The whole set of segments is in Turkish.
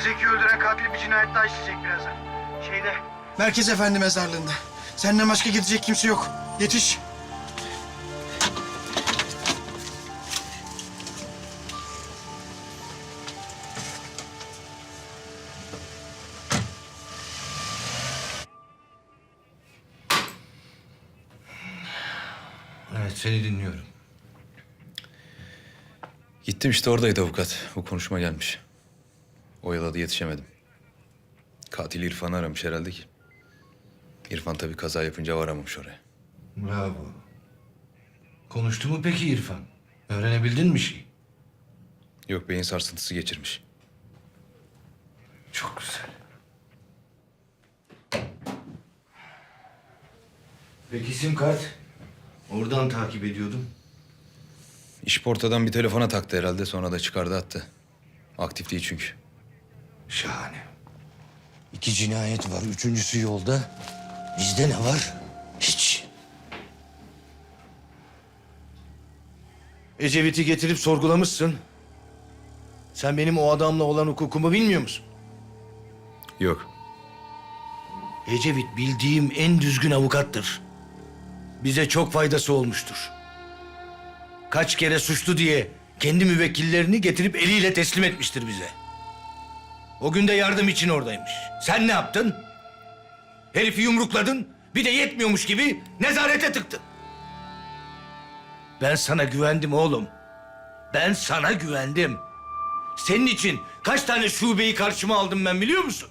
Zeki öldüren katil bir cinayet daha işleyecek birazdan. Şeyde... Merkez Efendi mezarlığında. Senden başka gidecek kimse yok. Yetiş. Evet seni dinliyorum. Gittim işte oradaydı avukat. Bu konuşma gelmiş. Oyaladı yetişemedim. Katil İrfan'ı aramış herhalde ki. İrfan tabii kaza yapınca varamamış oraya. Bravo. Konuştu mu peki İrfan? Öğrenebildin mi bir şey? Yok beyin sarsıntısı geçirmiş. Çok güzel. Peki sim kart? Oradan takip ediyordum. İş portadan bir telefona taktı herhalde sonra da çıkardı attı. Aktif değil çünkü. Şahane. İki cinayet var, üçüncüsü yolda. Bizde ne var? Hiç. Ecevit'i getirip sorgulamışsın. Sen benim o adamla olan hukukumu bilmiyor musun? Yok. Ecevit bildiğim en düzgün avukattır. Bize çok faydası olmuştur. Kaç kere suçlu diye kendi müvekkillerini getirip eliyle teslim etmiştir bize. O gün de yardım için oradaymış. Sen ne yaptın? Herifi yumrukladın, bir de yetmiyormuş gibi nezarete tıktın. Ben sana güvendim oğlum. Ben sana güvendim. Senin için kaç tane şubeyi karşıma aldım ben biliyor musun?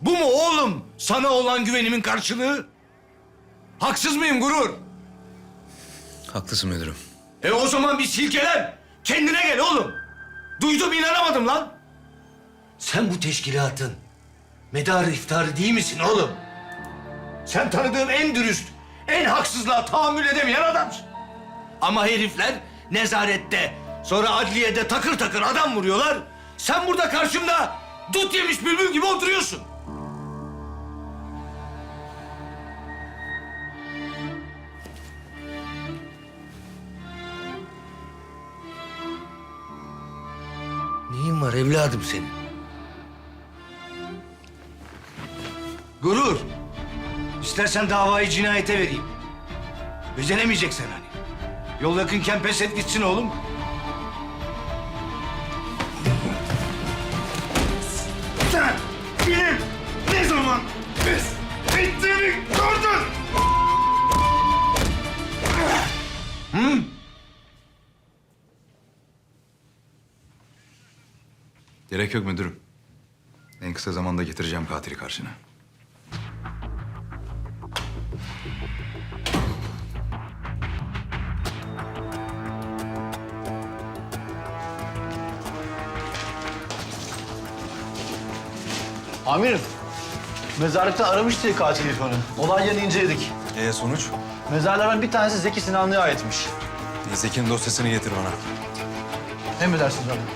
Bu mu oğlum sana olan güvenimin karşılığı? Haksız mıyım gurur? Haklısın müdürüm. E o zaman bir silkelen. Kendine gel oğlum. Duydum inanamadım lan. Sen bu teşkilatın medarı iftarı değil misin oğlum? Sen tanıdığım en dürüst, en haksızlığa tahammül edemeyen adamsın. Ama herifler nezarette, sonra adliyede takır takır adam vuruyorlar. Sen burada karşımda dut yemiş bülbül gibi oturuyorsun. Neyin var evladım senin? Gurur. İstersen davayı cinayete vereyim. Özenemeyeceksen hani. Yol yakınken pes et gitsin oğlum. Sen benim ne zaman pes ettiğimi gördün. Gerek yok müdürüm. En kısa zamanda getireceğim katili karşına. Amirim, mezarlıkta aramıştı katil İrfan'ı. Olay yerini inceledik. E sonuç? Mezarlardan bir tanesi Zeki Sinanlı'ya aitmiş. Zeki'nin dosyasını getir bana. Emredersiniz amirim.